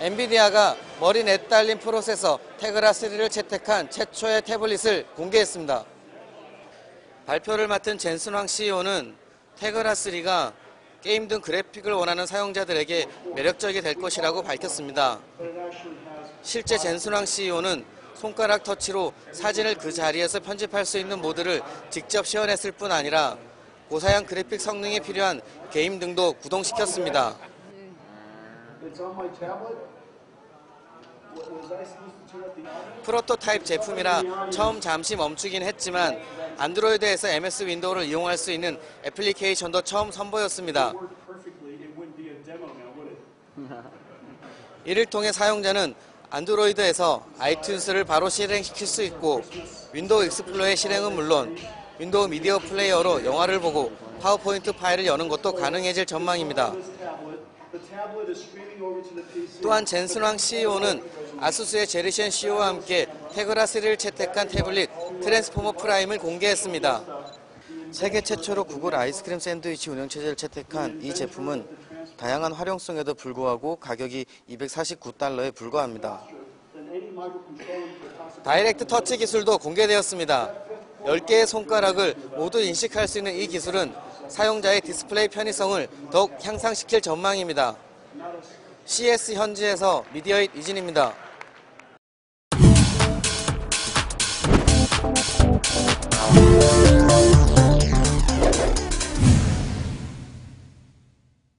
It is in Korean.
엔비디아가 머리 넷 달린 프로세서 테그라 3를 채택한 최초의 태블릿을 공개했습니다. 발표를 맡은 젠슨왕 CEO는 테그라 3가 게임 등 그래픽을 원하는 사용자들에게 매력적이 될 것이라고 밝혔습니다. 실제 젠슨왕 CEO는 손가락 터치로 사진을 그 자리에서 편집할 수 있는 모드를 직접 시연했을 뿐 아니라 고사양 그래픽 성능이 필요한 게임 등도 구동시켰습니다. 프로토타입 제품이라 처음 잠시 멈추긴 했지만 안드로이드에서 MS 윈도우를 이용할 수 있는 애플리케이션도 처음 선보였습니다. 이를 통해 사용자는 안드로이드에서 아이튠스를 바로 실행시킬 수 있고 윈도우 익스플로의 실행은 물론 윈도우 미디어 플레이어로 영화를 보고 파워포인트 파일을 여는 것도 가능해질 전망입니다. 또한 젠슨 왕 CEO는 아수스의 제리션 CEO와 함께 테그라 3를 채택한 태블릿 트랜스포머 프라임을 공개했습니다. 세계 최초로 구글 아이스크림 샌드위치 운영체제를 채택한 이 제품은 다양한 활용성에도 불구하고 가격이 249달러에 불과합니다. 다이렉트 터치 기술도 공개되었습니다. 10개의 손가락을 모두 인식할 수 있는 이 기술은 사용자의 디스플레이 편의성을 더욱 향상시킬 전망입니다. CS 현지에서 미디어잇 이진입니다.